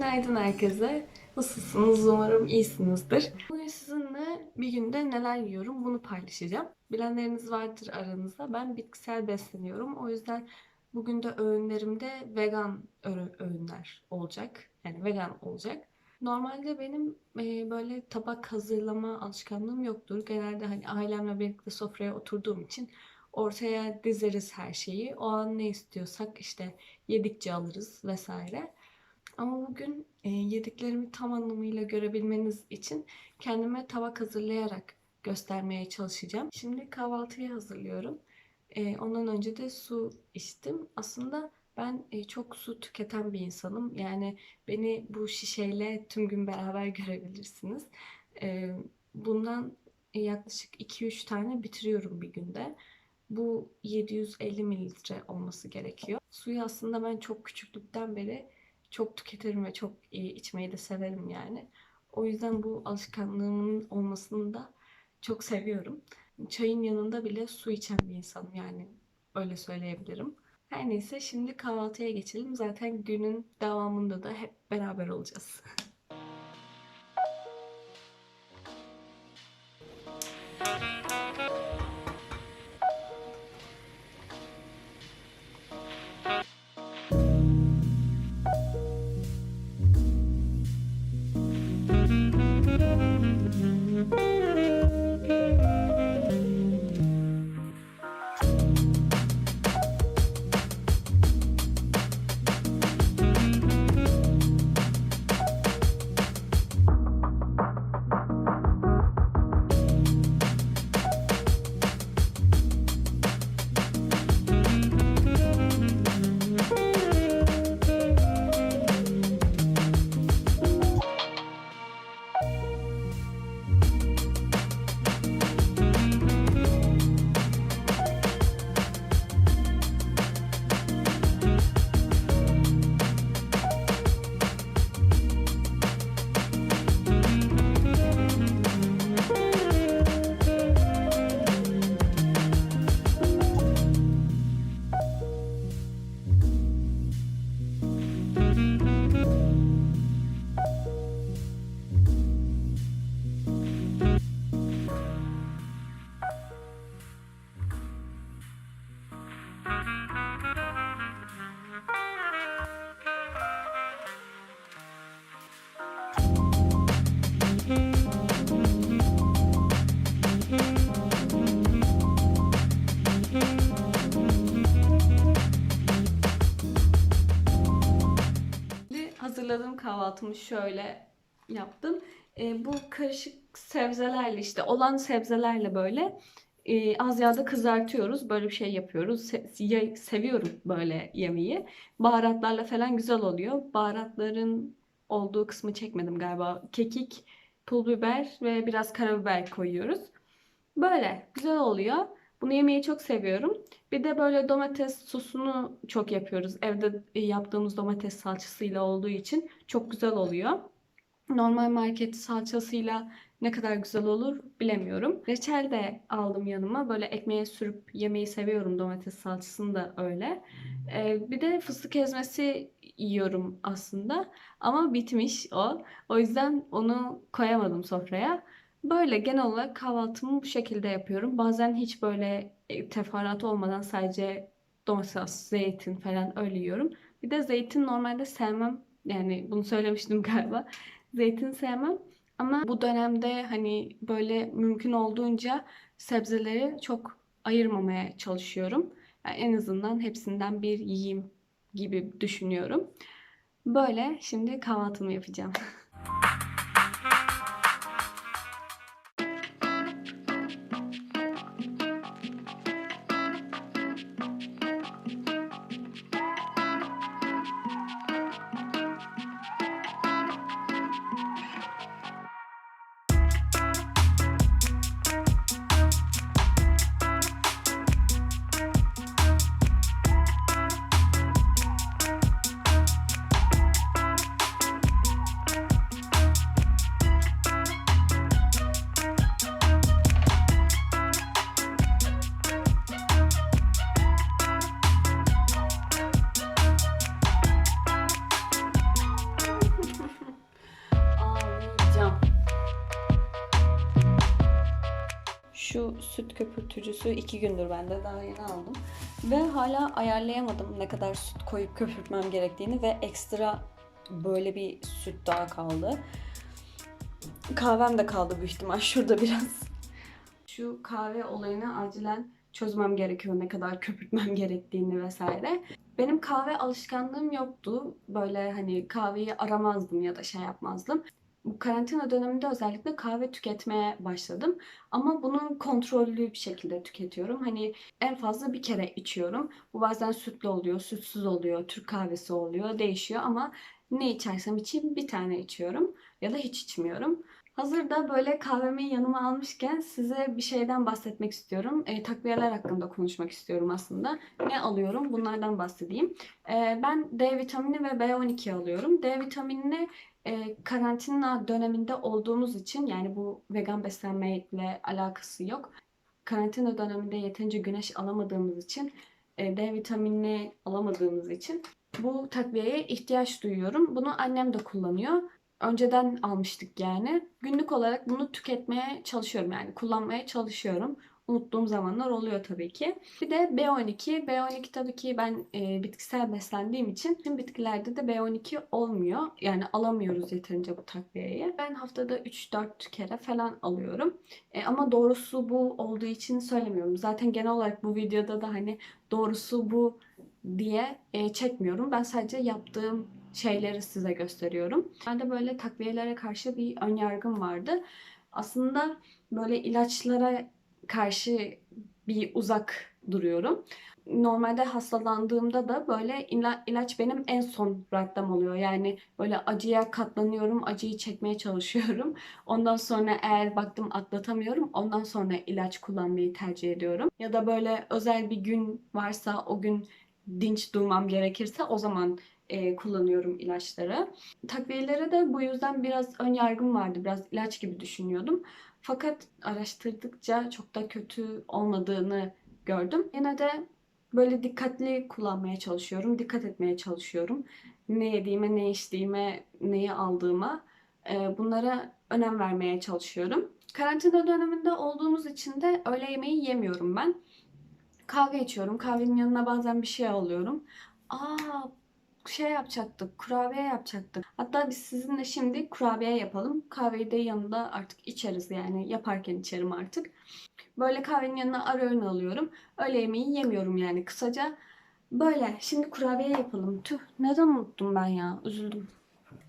Günaydın herkese. Nasılsınız? Umarım iyisinizdir. Bugün sizinle bir günde neler yiyorum bunu paylaşacağım. Bilenleriniz vardır aranızda. Ben bitkisel besleniyorum. O yüzden bugün de öğünlerimde vegan öğü- öğünler olacak. Yani vegan olacak. Normalde benim e, böyle tabak hazırlama alışkanlığım yoktur. Genelde hani ailemle birlikte sofraya oturduğum için ortaya dizeriz her şeyi. O an ne istiyorsak işte yedikçe alırız vesaire. Ama bugün e, yediklerimi tam anlamıyla görebilmeniz için kendime tabak hazırlayarak göstermeye çalışacağım. Şimdi kahvaltıyı hazırlıyorum. E, ondan önce de su içtim. Aslında ben e, çok su tüketen bir insanım. Yani beni bu şişeyle tüm gün beraber görebilirsiniz. E, bundan yaklaşık 2-3 tane bitiriyorum bir günde. Bu 750 mililitre olması gerekiyor. Suyu aslında ben çok küçüklükten beri çok tüketirim ve çok içmeyi de severim yani. O yüzden bu alışkanlığımın olmasını da çok seviyorum. Çayın yanında bile su içen bir insanım yani öyle söyleyebilirim. Her neyse şimdi kahvaltıya geçelim. Zaten günün devamında da hep beraber olacağız. kahvaltımı şöyle yaptım. E, bu karışık sebzelerle işte olan sebzelerle böyle e, az yağda kızartıyoruz. Böyle bir şey yapıyoruz. Se- seviyorum böyle yemeği. Baharatlarla falan güzel oluyor. Baharatların olduğu kısmı çekmedim galiba. Kekik, pul biber ve biraz karabiber koyuyoruz. Böyle güzel oluyor. Bunu yemeyi çok seviyorum. Bir de böyle domates sosunu çok yapıyoruz. Evde yaptığımız domates salçasıyla olduğu için çok güzel oluyor. Normal market salçasıyla ne kadar güzel olur bilemiyorum. Reçel de aldım yanıma. Böyle ekmeğe sürüp yemeyi seviyorum. Domates salçasını da öyle. Ee, bir de fıstık ezmesi yiyorum aslında. Ama bitmiş o. O yüzden onu koyamadım sofraya. Böyle genel olarak kahvaltımı bu şekilde yapıyorum. Bazen hiç böyle e, teferruat olmadan sadece domates, zeytin falan öyle yiyorum. Bir de zeytin normalde sevmem. Yani bunu söylemiştim galiba. Zeytin sevmem. Ama bu dönemde hani böyle mümkün olduğunca sebzeleri çok ayırmamaya çalışıyorum. Yani en azından hepsinden bir yiyeyim gibi düşünüyorum. Böyle şimdi kahvaltımı yapacağım. süt köpürtücüsü iki gündür bende daha yeni aldım. Ve hala ayarlayamadım ne kadar süt koyup köpürtmem gerektiğini ve ekstra böyle bir süt daha kaldı. Kahvem de kaldı büyük ihtimal şurada biraz. Şu kahve olayını acilen çözmem gerekiyor ne kadar köpürtmem gerektiğini vesaire. Benim kahve alışkanlığım yoktu. Böyle hani kahveyi aramazdım ya da şey yapmazdım. Bu karantina döneminde özellikle kahve tüketmeye başladım. Ama bunu kontrollü bir şekilde tüketiyorum. Hani en fazla bir kere içiyorum. Bu bazen sütlü oluyor, sütsüz oluyor, Türk kahvesi oluyor, değişiyor ama ne içersem içeyim bir tane içiyorum ya da hiç içmiyorum. Hazırda böyle kahvemi yanıma almışken size bir şeyden bahsetmek istiyorum. E, takviyeler hakkında konuşmak istiyorum aslında. Ne alıyorum? Bunlardan bahsedeyim. E, ben D vitamini ve B12 alıyorum. D vitaminini e, karantina döneminde olduğumuz için yani bu vegan beslenmeyle alakası yok. Karantina döneminde yeterince güneş alamadığımız için e, D vitaminini alamadığımız için bu takviyeye ihtiyaç duyuyorum. Bunu annem de kullanıyor. Önceden almıştık yani. Günlük olarak bunu tüketmeye çalışıyorum yani kullanmaya çalışıyorum. Unuttuğum zamanlar oluyor tabii ki. Bir de B12. B12 tabii ki ben e, bitkisel beslendiğim için tüm bitkilerde de B12 olmuyor. Yani alamıyoruz yeterince bu takviyeyi. Ben haftada 3-4 kere falan alıyorum. E, ama doğrusu bu olduğu için söylemiyorum. Zaten genel olarak bu videoda da hani doğrusu bu diye e, çekmiyorum. Ben sadece yaptığım şeyleri size gösteriyorum. Bende böyle takviyelere karşı bir ön yargım vardı. Aslında böyle ilaçlara karşı bir uzak duruyorum. Normalde hastalandığımda da böyle ila- ilaç benim en son raddem oluyor. Yani böyle acıya katlanıyorum, acıyı çekmeye çalışıyorum. Ondan sonra eğer baktım atlatamıyorum, ondan sonra ilaç kullanmayı tercih ediyorum. Ya da böyle özel bir gün varsa o gün dinç durmam gerekirse o zaman e, kullanıyorum ilaçları. Takviyelere de bu yüzden biraz ön yargım vardı. Biraz ilaç gibi düşünüyordum. Fakat araştırdıkça çok da kötü olmadığını gördüm. Yine de böyle dikkatli kullanmaya çalışıyorum. Dikkat etmeye çalışıyorum. Ne yediğime, ne içtiğime, neyi aldığıma e, bunlara önem vermeye çalışıyorum. Karantina döneminde olduğumuz için de öğle yemeği yemiyorum ben. Kahve içiyorum. Kahvenin yanına bazen bir şey alıyorum. Aa şey yapacaktık, kurabiye yapacaktık. Hatta biz sizinle şimdi kurabiye yapalım. Kahveyi de yanında artık içeriz yani yaparken içerim artık. Böyle kahvenin yanına ara öğün alıyorum. Öğle yemeği yemiyorum yani kısaca. Böyle şimdi kurabiye yapalım. Tüh neden unuttum ben ya üzüldüm.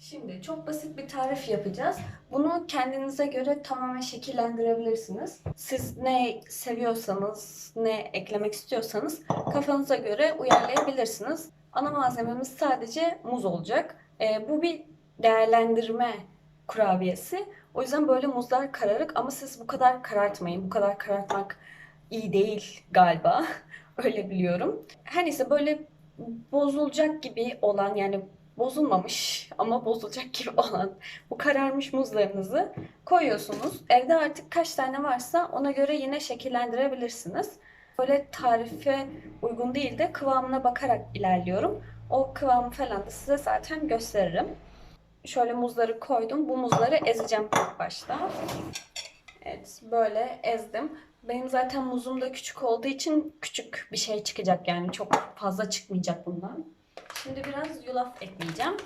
Şimdi çok basit bir tarif yapacağız. Bunu kendinize göre tamamen şekillendirebilirsiniz. Siz ne seviyorsanız, ne eklemek istiyorsanız kafanıza göre uyarlayabilirsiniz. Ana malzememiz sadece muz olacak. E, bu bir değerlendirme kurabiyesi. O yüzden böyle muzlar kararık ama siz bu kadar karartmayın. Bu kadar karartmak iyi değil galiba. Öyle biliyorum. Her neyse böyle bozulacak gibi olan yani bozulmamış ama bozulacak gibi olan bu kararmış muzlarınızı koyuyorsunuz. Evde artık kaç tane varsa ona göre yine şekillendirebilirsiniz. Böyle tarife uygun değil de kıvamına bakarak ilerliyorum. O kıvamı falan da size zaten gösteririm. Şöyle muzları koydum. Bu muzları ezeceğim ilk başta. Evet böyle ezdim. Benim zaten muzum da küçük olduğu için küçük bir şey çıkacak yani çok fazla çıkmayacak bundan. Şimdi biraz yulaf ekleyeceğim.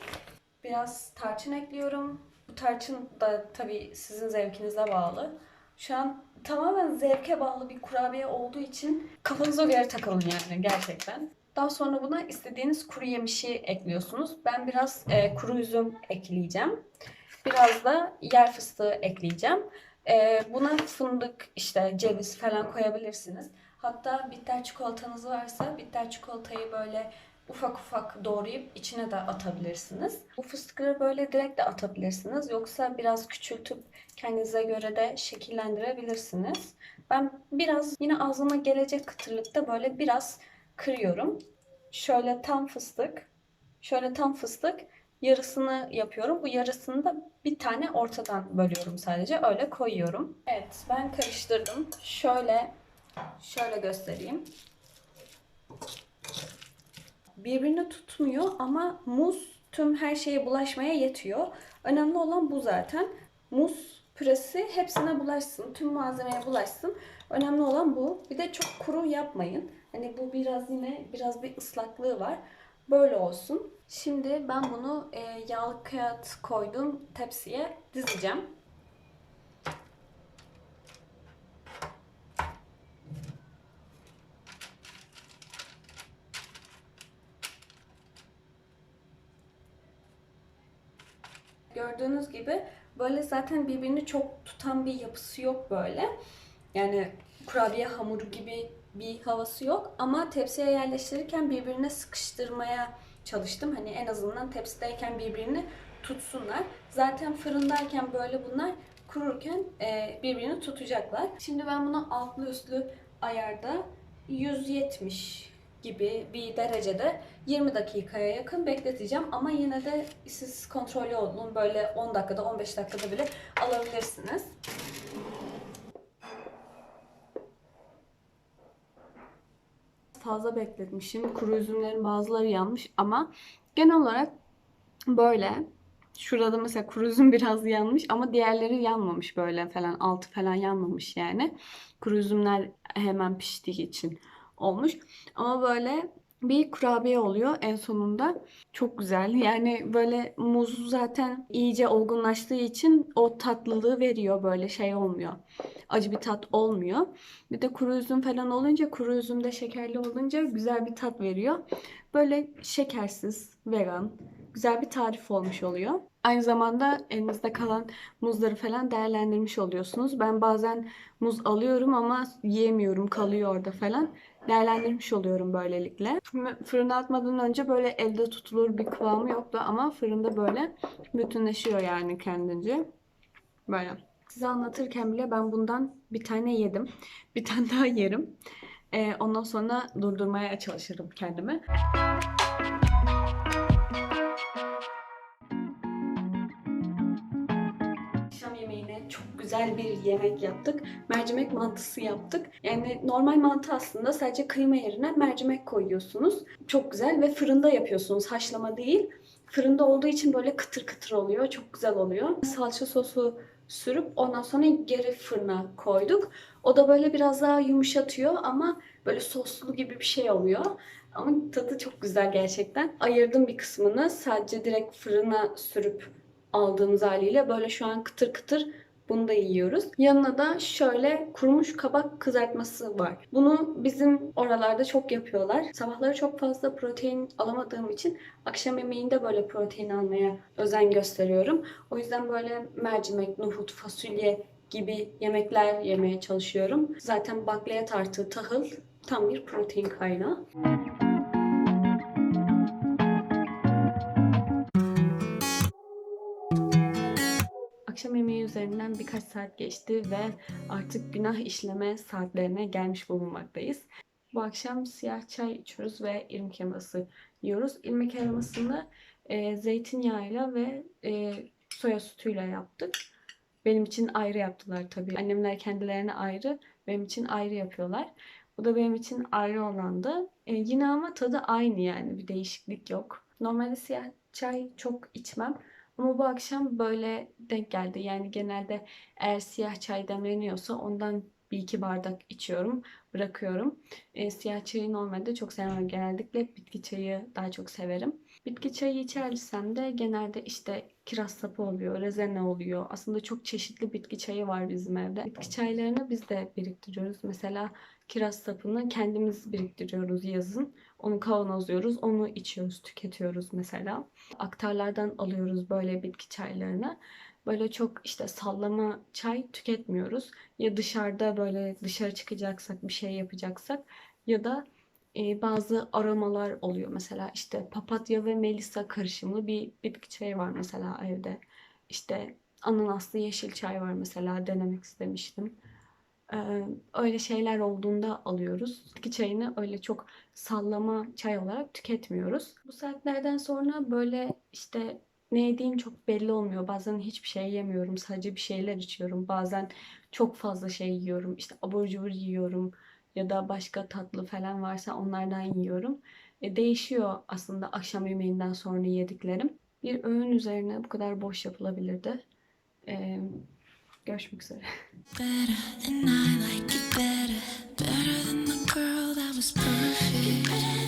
Biraz tarçın ekliyorum. Bu tarçın da tabii sizin zevkinize bağlı. Şu an tamamen zevke bağlı bir kurabiye olduğu için kafanıza göre takılın yani gerçekten. Daha sonra buna istediğiniz kuru yemişi ekliyorsunuz. Ben biraz e, kuru üzüm ekleyeceğim. Biraz da yer fıstığı ekleyeceğim. E, buna fındık, işte ceviz falan koyabilirsiniz. Hatta bitter çikolatanız varsa bitter çikolatayı böyle ufak ufak doğrayıp içine de atabilirsiniz. Bu fıstıkları böyle direkt de atabilirsiniz. Yoksa biraz küçültüp kendinize göre de şekillendirebilirsiniz. Ben biraz yine ağzıma gelecek kıtırlıkta böyle biraz kırıyorum. Şöyle tam fıstık, şöyle tam fıstık yarısını yapıyorum. Bu yarısını da bir tane ortadan bölüyorum sadece. Öyle koyuyorum. Evet ben karıştırdım. Şöyle şöyle göstereyim birbirini tutmuyor ama muz tüm her şeye bulaşmaya yetiyor. Önemli olan bu zaten. Muz püresi hepsine bulaşsın. Tüm malzemeye bulaşsın. Önemli olan bu. Bir de çok kuru yapmayın. Hani bu biraz yine biraz bir ıslaklığı var. Böyle olsun. Şimdi ben bunu e, yağlı kağıt koyduğum tepsiye dizeceğim. Gördüğünüz gibi böyle zaten birbirini çok tutan bir yapısı yok böyle. Yani kurabiye hamuru gibi bir havası yok ama tepsiye yerleştirirken birbirine sıkıştırmaya çalıştım. Hani en azından tepsideyken birbirini tutsunlar. Zaten fırındayken böyle bunlar kururken e, birbirini tutacaklar. Şimdi ben bunu altlı üstlü ayarda 170 gibi bir derecede 20 dakikaya yakın bekleteceğim. Ama yine de siz kontrollü olun. Böyle 10 dakikada 15 dakikada bile alabilirsiniz. Fazla bekletmişim. Kuru üzümlerin bazıları yanmış ama genel olarak böyle. Şurada mesela kuru üzüm biraz yanmış ama diğerleri yanmamış böyle falan. Altı falan yanmamış yani. Kuru üzümler hemen piştiği için olmuş. Ama böyle bir kurabiye oluyor en sonunda. Çok güzel. Yani böyle muz zaten iyice olgunlaştığı için o tatlılığı veriyor. Böyle şey olmuyor. Acı bir tat olmuyor. Bir de kuru üzüm falan olunca, kuru üzüm de şekerli olunca güzel bir tat veriyor. Böyle şekersiz, vegan, güzel bir tarif olmuş oluyor. Aynı zamanda elinizde kalan muzları falan değerlendirmiş oluyorsunuz. Ben bazen muz alıyorum ama yiyemiyorum, kalıyor orada falan. Değerlendirmiş oluyorum böylelikle. Fırına atmadan önce böyle elde tutulur bir kıvamı yoktu ama fırında böyle bütünleşiyor yani kendince. Böyle. Size anlatırken bile ben bundan bir tane yedim. Bir tane daha yerim. Ee, ondan sonra durdurmaya çalışırım kendimi. Yemek yaptık. Mercimek mantısı yaptık. Yani normal mantı aslında sadece kıyma yerine mercimek koyuyorsunuz. Çok güzel ve fırında yapıyorsunuz. Haşlama değil. Fırında olduğu için böyle kıtır kıtır oluyor. Çok güzel oluyor. Salça sosu sürüp ondan sonra geri fırına koyduk. O da böyle biraz daha yumuşatıyor ama böyle soslu gibi bir şey oluyor. Ama tadı çok güzel gerçekten. Ayırdım bir kısmını. Sadece direkt fırına sürüp aldığımız haliyle böyle şu an kıtır kıtır bunu da yiyoruz. Yanına da şöyle kurumuş kabak kızartması var. Bunu bizim oralarda çok yapıyorlar. Sabahları çok fazla protein alamadığım için akşam yemeğinde böyle protein almaya özen gösteriyorum. O yüzden böyle mercimek, nohut, fasulye gibi yemekler yemeye çalışıyorum. Zaten bakliyat artı tahıl tam bir protein kaynağı. Üzerinden birkaç saat geçti ve artık günah işleme saatlerine gelmiş bulunmaktayız. Bu akşam siyah çay içiyoruz ve irmik helvası yiyoruz. İrmik helvasını e, zeytinyağıyla ve e, soya sütüyle yaptık. Benim için ayrı yaptılar tabii. Annemler kendilerine ayrı, benim için ayrı yapıyorlar. Bu da benim için ayrı olandı. E, yine ama tadı aynı yani bir değişiklik yok. Normalde siyah çay çok içmem. Ama bu akşam böyle denk geldi. Yani genelde eğer siyah çay demleniyorsa ondan bir iki bardak içiyorum, bırakıyorum. E, siyah çayı normalde çok sevmem. Genellikle bitki çayı daha çok severim. Bitki çayı içersem de genelde işte kiraz sapı oluyor, rezene oluyor. Aslında çok çeşitli bitki çayı var bizim evde. Bitki çaylarını biz de biriktiriyoruz. Mesela kiraz sapını kendimiz biriktiriyoruz yazın. Onu kavanozluyoruz, onu içiyoruz, tüketiyoruz mesela. Aktarlardan alıyoruz böyle bitki çaylarını. Böyle çok işte sallama çay tüketmiyoruz. Ya dışarıda böyle dışarı çıkacaksak bir şey yapacaksak ya da e, bazı aromalar oluyor. Mesela işte papatya ve melisa karışımlı bir bitki çayı var mesela evde. İşte ananaslı yeşil çay var mesela denemek istemiştim. Öyle şeyler olduğunda alıyoruz. Bitki çayını öyle çok sallama çay olarak tüketmiyoruz. Bu saatlerden sonra böyle işte ne yediğim çok belli olmuyor. Bazen hiçbir şey yemiyorum. Sadece bir şeyler içiyorum. Bazen çok fazla şey yiyorum. İşte abur cubur yiyorum. Ya da başka tatlı falan varsa onlardan yiyorum. E, değişiyor aslında akşam yemeğinden sonra yediklerim. Bir öğün üzerine bu kadar boş yapılabilirdi. E, Görüşmek üzere. Better than I like it better. Better than the girl that was perfect.